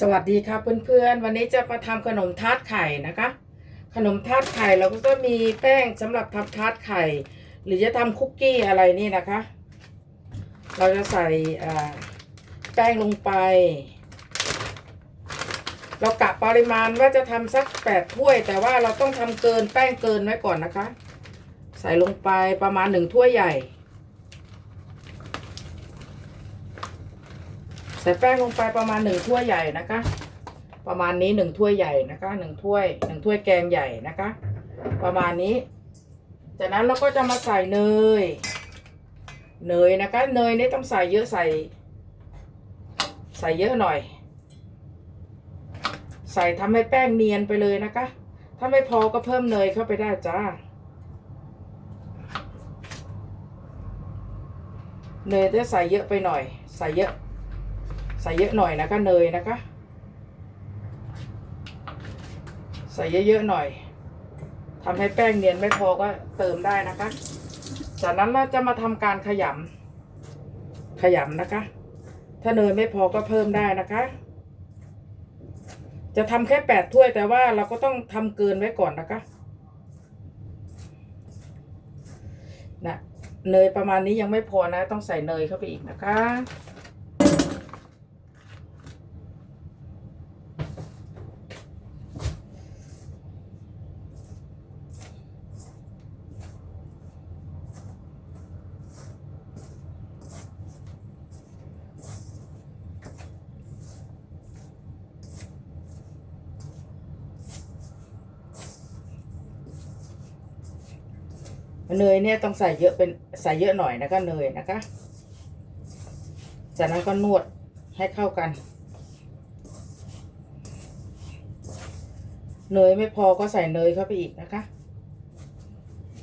สวัสดีครับเพื่อนๆ วันนี้จะมาทำขนมทาร์ตไข่นะคะ ขนมทาร์ตไข่เราก็จะมีแป้งสำหรับทำทาร์ตไข่ หรือจะทำคุกกี้อะไรนี่นะคะ เราจะใส่แป้งลงไป เรากะปริมาณว่าจะทำสักแปดถ้วย แต่ว่าเราต้องทำเกินแป้งเกินไว้ก่อนนะคะ ใส่ลงไปประมาณหนึ่งถ้วยใหญ่ ใส่แป้งลงไปประมาณหนึ่งถ้วยใหญ่นะคะ ประมาณนี้หนึ่งถ้วยใหญ่นะคะหนึ่งถ้วยหนึ่งถ้วยแกงใหญ่นะคะ ประมาณนี้ จากนั้นเราก็จะมาใส่เนย เนยนะคะ เนยนี่ต้องใส่เยอะใส่ ใส่เยอะหน่อย ใส่ทำให้แป้งเนียนไปเลยนะคะ ถ้าไม่พอก็เพิ่มเนยเข้าไปได้จ้าเนยจะใส่เยอะไปหน่อย ใส่เยอะ ใส่เยอะหน่อยนะคะเนยนะคะ ใส่เยอะๆหน่อยทำให้แป้งเนียนไม่พอก็เติมได้นะคะ จากนั้นเราจะมาทำการขยำขยำนะคะ ถ้าเนยไม่พอก็เพิ่มได้นะคะ จะทำแค่แปดถ้วยแต่ว่าเราก็ต้องทำเกินไว้ก่อนนะคะนะเนยประมาณนี้ยังไม่พอนะ ต้องใส่เนยเข้าไปอีกนะคะ เนยเนี่ยต้องใส่เยอะเป็นใส่เยอะหน่อยนะคะเนยนะคะ จากนั้นก็นวดให้เข้ากัน เนยไม่พอก็ใส่เนยเข้าไปอีกนะคะ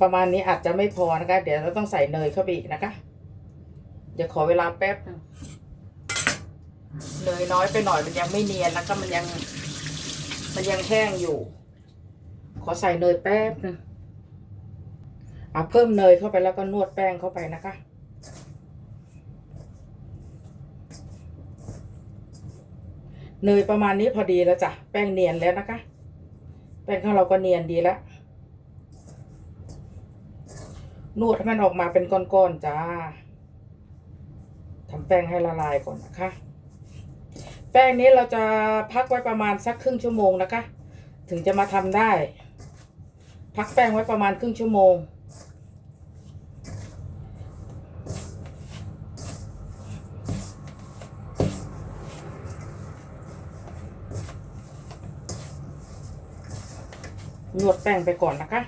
ประมาณนี้อาจจะไม่พอนะคะ เดี๋ยวเราต้องใส่เนยเข้าไปอีกนะคะ เดี๋ยวขอเวลาแป๊บนึงเนยน้อยไปหน่อยมันยังไม่เนียนแล้วก็มันยัง มันยังแห้งอยู่ ขอใส่เนยแป๊บนึง เอาเพิ่มเนยเข้าไปแล้วก็นวดแป้งเข้าไปนะคะ เนยประมาณนี้พอดีแล้วจ้ะ แป้งเนียนแล้วนะคะ แป้งของเราก็เนียนดีแล้ว นวดให้มันออกมาเป็นก้อนๆจ้าทำแป้งให้ละลายก่อนนะคะ แป้งนี้เราจะพักไว้ประมาณสักครึ่งชั่วโมงนะคะ ถึงจะมาทำได้ พักแป้งไว้ประมาณครึ่งชั่วโมง นวดแป้งไปก่อนนะคะ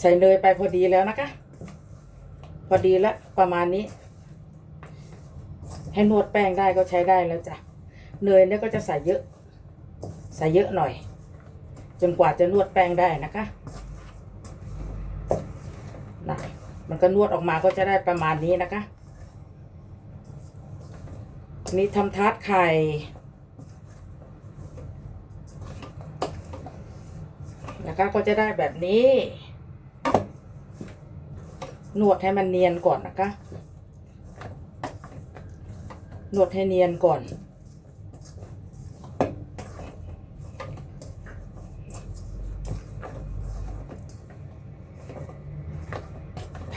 ใส่เนยไปพอดีแล้วนะคะ พอดีแล้วประมาณนี้ ให้นวดแป้งได้ก็ใช้ได้แล้วจ้ะ เนยเนี่ยก็จะใส่เยอะ ใส่เยอะหน่อย จนกว่าจะนวดแป้งได้นะคะ มันก็นวดออกมาก็จะได้ประมาณนี้นะคะนี่ทำทาร์ตไข่นะคะก็จะได้แบบนี้ นวดให้มันเนียนก่อนนะคะ นวดให้เนียนก่อน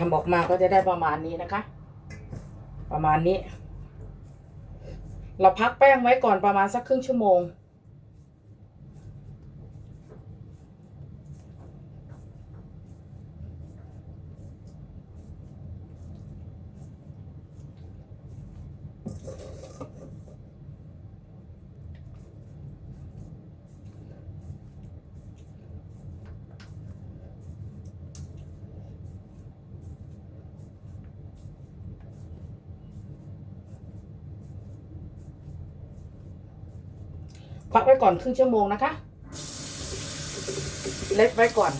ำออกมาก็จะได้ประมาณนี้นะคะ ประมาณนี้ เราพักแป้งไว้ก่อนประมาณสักครึ่งชั่วโมง พักไว้ก่อนครึ่งชั่วโมงนะคะ เล็กไว้ก่อน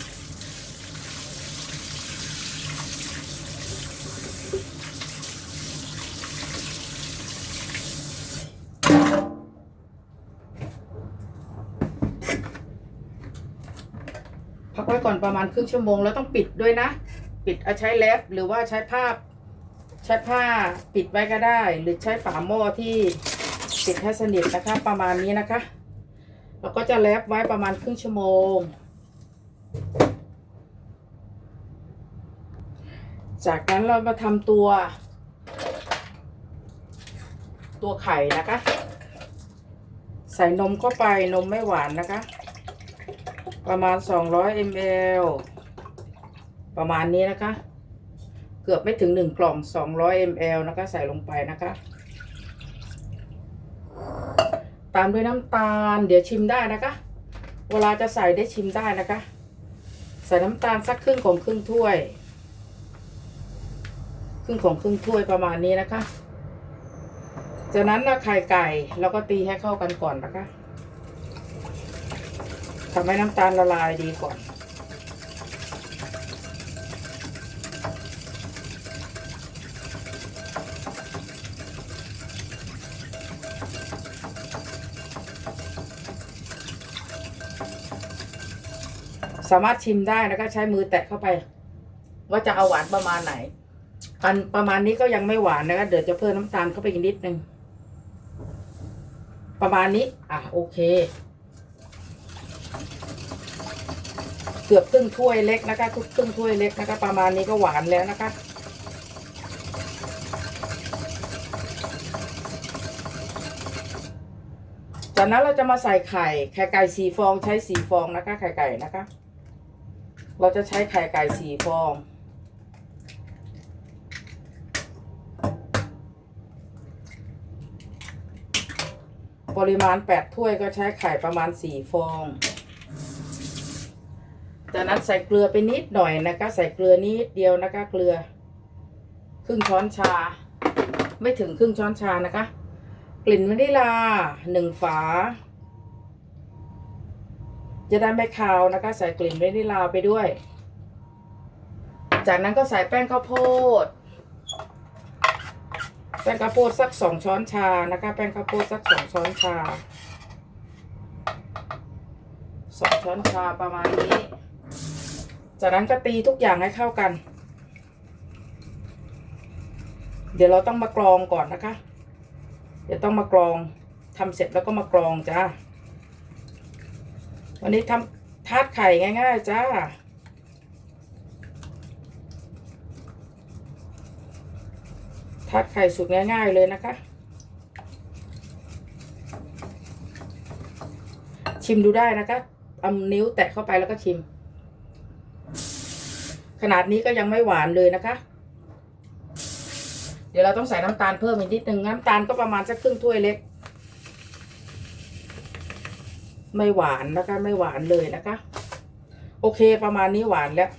พักไว้ก่อนประมาณครึ่งชั่วโมงแล้วต้องปิดด้วยนะ ปิดเอาใช้แล็บหรือว่าใช้ผ้าใช้ผ้าปิดไว้ก็ได้ หรือใช้ฝาหม้อที่ปิดให้สนิทนะคะ ประมาณนี้นะคะ เราก็จะแลบไว้ประมาณครึ่งชั่วโมง จากนั้นเรามาทำตัว ตัวไข่นะคะ ใส่นมเข้าไปนมไม่หวานนะคะ ประมาณ 200 ml ประมาณนี้นะคะ เกือบไม่ถึง 1 กล่อง 200 ml นะคะ ใส่ลงไปนะคะ ตามด้วยน้ำตาล เดี๋ยวชิมได้นะคะ เวลาจะใส่ได้ชิมได้นะคะ ใส่น้ำตาลสักครึ่งของครึ่งถ้วย ครึ่งของครึ่งถ้วยประมาณนี้นะคะ จากนั้นนะไข่ไก่เราก็ตีให้เข้ากันก่อนนะคะทำให้น้ำตาลละลายดีก่อน สามารถชิมได้นะคะใช้มือแตะเข้าไป ว่าจะเอาหวานประมาณไหนอันประมาณนี้ก็ยังไม่หวานนะคะเดี๋ยวจะเพิ่มน้ำตาลเข้าไปอีกนิดนึงประมาณนี้ อะโอเค เกือบครึ่งถ้วยเล็กนะคะทุกครึ่งถ้วยเล็กนะคะ ประมาณนี้ก็หวานแล้วนะคะจากนั้นเราจะมาใส่ไข่ ไข่ไก่สีฟองใช้สีฟองนะคะ ไข่ไก่นะคะ เราจะใช้ไข่ไก่สี่ฟอง ปริมาณแปดถ้วยก็ใช้ไข่ประมาณสี่ฟอง จากนั้นใส่เกลือไปนิดหน่อยนะคะ ใส่เกลือนิดเดียวนะคะ เกลือ ครึ่งช้อนชา ไม่ถึงครึ่งช้อนชานะคะ กลิ่นวานิลลาหนึ่งฝา จะได้ไม่คาวนะคะใส่กลิ่นเวนิลลาไปด้วย จากนั้นก็ใส่แป้งข้าวโพด แป้งข้าวโพดสักสองช้อนชานะคะ แป้งข้าวโพดสักสองช้อนชาสองช้อนชาประมาณนี้ จากนั้นก็ตีทุกอย่างให้เข้ากัน เดี๋ยวเราต้องมากรองก่อนนะคะ เดี๋ยวต้องมากรองทำเสร็จแล้วก็มากรองจ้า วันนี้ทำทาดไข่ง่าย ๆ จ้า ทาดไข่สุดง่าย ๆ เลยนะคะ ชิมดูได้นะคะเอานิ้วแตะเข้าไปแล้วก็ชิม ขนาดนี้ก็ยังไม่หวานเลยนะคะ เดี๋ยวเราต้องใส่น้ำตาลเพิ่มอีกนิดนึงน้ำตาลก็ประมาณสักครึ่งถ้วยเล็ก ไม่หวานนะคะ ไม่หวานเลยนะคะ โอเคประมาณนี้หวานแล้ว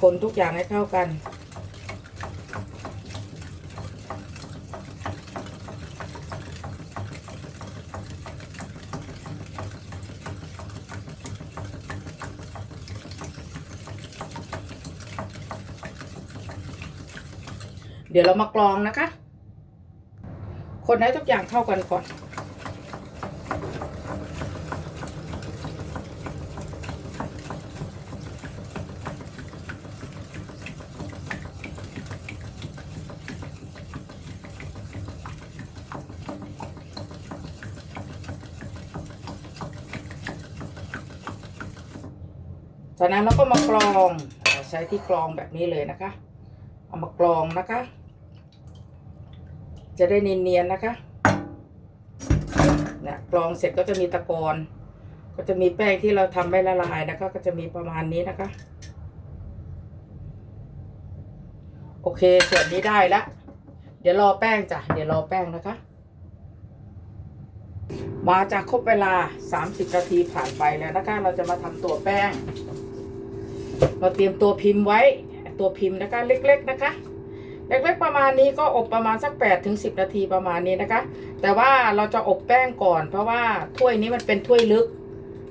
คนทุกอย่างให้เข้ากัน เดี๋ยวเรามากรองนะคะ คนให้ทุกอย่างเข้ากันก่อน จากนั้นเราก็มากรองใช้ที่กรองแบบนี้เลยนะคะ เอามากรองนะคะ จะได้เนียนๆนะคะเนี่ยกรองเสร็จก็จะมีตะกอนก็จะมีแป้งที่เราทำไม่ละลายนะคะ ก็จะมีประมาณนี้นะคะ โอเคส่วนนี้ได้ล้วเดี๋ยวรอแป้งจ้ะเดี๋ยวรอแป้งนะคะ มาจากครบเวลา 30 นาทีผ่านไปแล้วนะคะ เราจะมาทำตัวแป้ง เราเตรียมตัวพิมพ์ไว้ตัวพิมพ์นะคะ เล็ก ๆ นะคะ เล็กๆประมาณนี้ก็อบประมาณสัก8ถึง10 นาทีประมาณนี้นะคะ แต่ว่าเราจะอบแป้งก่อน เพราะว่าถ้วยนี้มันเป็นถ้วยลึก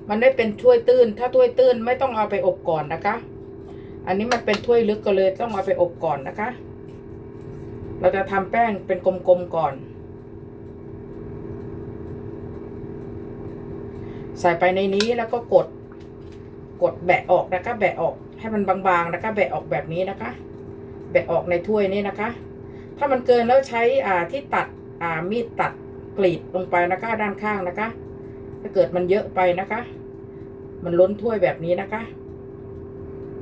มันไม่เป็นถ้วยตื้น ถ้าถ้วยตื้นไม่ต้องเอาไปอบก่อนนะคะ อันนี้มันเป็นถ้วยลึกก็เลยต้องเอาไปอบก่อนนะคะ เราจะทำแป้งเป็นกลมๆก่อน ใส่ไปในนี้แล้วก็กด กดแบะออกนะคะ แบะออกให้มันบางๆนะคะ แบะออกแบบนี้นะคะ แบะออกในถ้วยนี่นะคะ ถ้ามันเกินแล้วใช้อ่าที่ตัดอ่ามีดตัดกรีดลงไปนะคะด้านข้างนะคะ ถ้าเกิดมันเยอะไปนะคะ มันล้นถ้วยแบบนี้นะคะ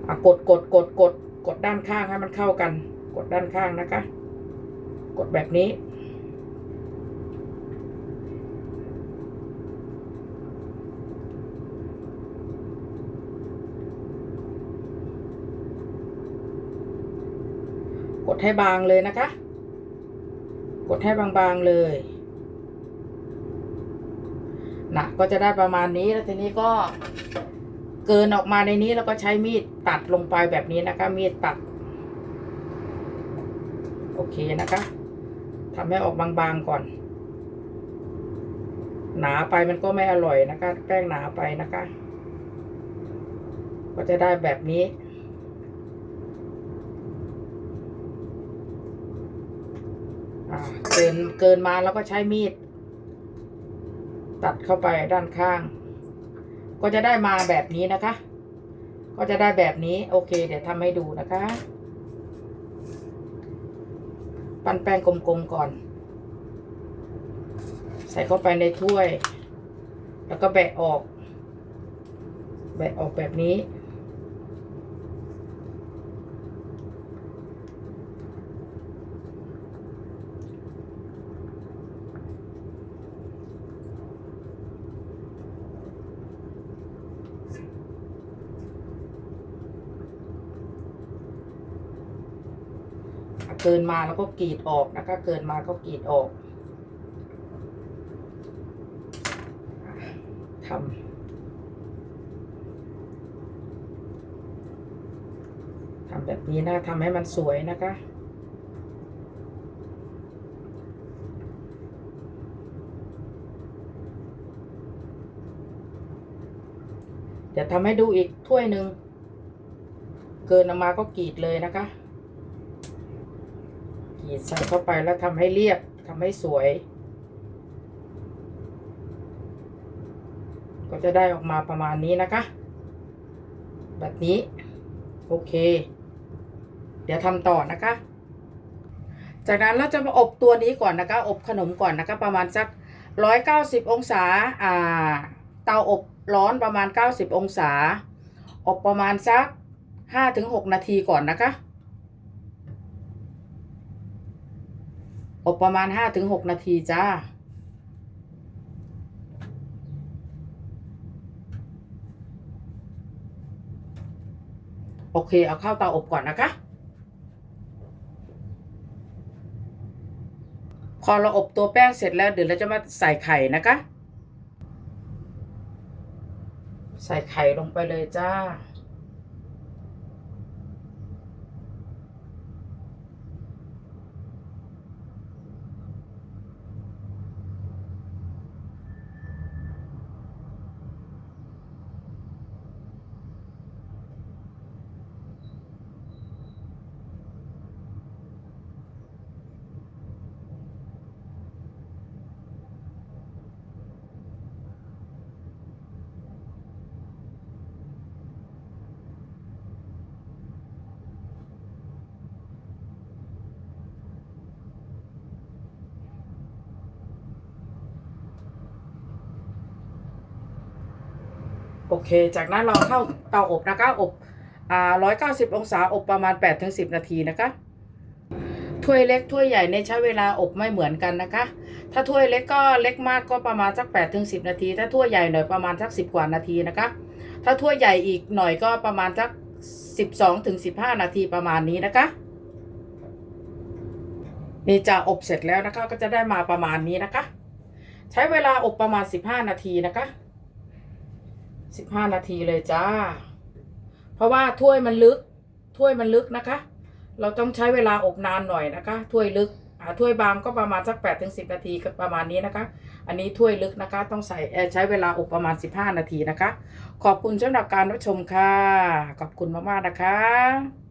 อะกดกดกดกดกดด้านข้างให้มันเข้ากัน กดด้านข้างนะคะ กดแบบนี้ ก ดให้บางเลยนะคะ กดให้บางๆเลยนะก็จะได้ประมาณนี้แล้วทีนี้ก็เกินออกมาในนี้แล้วก็ใช้มีดตัดลงไปแบบนี้นะคะ มีดตัด โอเคนะคะทำให้ออกบางๆก่อน หนาไปมันก็ไม่อร่อยนะคะ แป้งหนาไปนะคะ ก็จะได้แบบนี้ อ่า เกินเกินมาแล้วก็ใช้มีด ตัดเข้าไปด้านข้าง ก็จะได้มาแบบนี้นะคะ ก็จะได้แบบนี้ โอเค เดี๋ยวทำให้ดูนะคะ ปั้นแป้งกลมๆก่อน ใส่เข้าไปในถ้วย แล้วก็แบะออก แบะออกแบบนี้ เกินมาแล้วก็กรีดออกนะคะ เกินมาก็กรีดออกทำทำแบบนี้นะทำให้มันสวยนะคะเดี๋ยวทำให้ดูอีกถ้วยหนึ่ง เกินออกมาก็กรีดเลยนะคะ ดใส่เข้าไปแล้วทำให้เรียบทำให้สวย ก็จะได้ออกมาประมาณนี้นะคะ แบบนี้ โอเค เดี๋ยวทำต่อนะคะ จากนั้นเราจะมาอบตัวนี้ก่อนนะคะ อบขนมก่อนนะคะ ประมาณสักร้อยเก้าสิบองศา อ่า เตาอบร้อนประมาณเก้าสิบองศา อบประมาณสักห้าถึงหกนาทีก่อนนะคะ อบประมาณห้าถึงหกนาทีจ้า โอเค เอาเข้าเตาอบก่อนนะคะ พอเราอบตัวแป้งเสร็จแล้วเดี๋ยวเราจะมาใส่ไข่นะคะ ใส่ไข่ลงไปเลยจ้า โอเค จากนั้นเราเข้าเตาอบนะคะอบอ่าร้อยเก้าสิบองศาอบประมาณแปดถึงสิบนาทีนะคะถ้วยเล็กถ้วยใหญ่เนี่ยใช้เวลาอบไม่เหมือนกันนะคะ ถ้าถ้วยเล็กก็เล็กมากก็ประมาณสักแปดถึงสิบนาที ถ้าถ้วยใหญ่หน่อยประมาณสักสิบกว่านาทีนะคะ ถ้าถ้วยใหญ่อีกหน่อยก็ประมาณสักสิบสองถึงสิบห้านาทีประมาณนี้นะคะ นี่จะอบเสร็จแล้วนะคะก็จะได้มาประมาณนี้นะคะ ใช้เวลาอบประมาณสิบห้านาทีนะคะ สิบห้านาทีเลยจ้า เพราะว่าถ้วยมันลึก ถ้วยมันลึกนะคะ เราต้องใช้เวลาอบนานหน่อยนะคะ ถ้วยลึกอ่าถ้วยบางก็ประมาณสักแปดถึงสิบนาทีก็ประมาณนี้นะคะ อันนี้ถ้วยลึกนะคะ ต้องใส่ใช้เวลาอบประมาณสิบห้านาทีนะคะ ขอบคุณสำหรับการรับชมค่ะ ขอบคุณมากๆนะคะ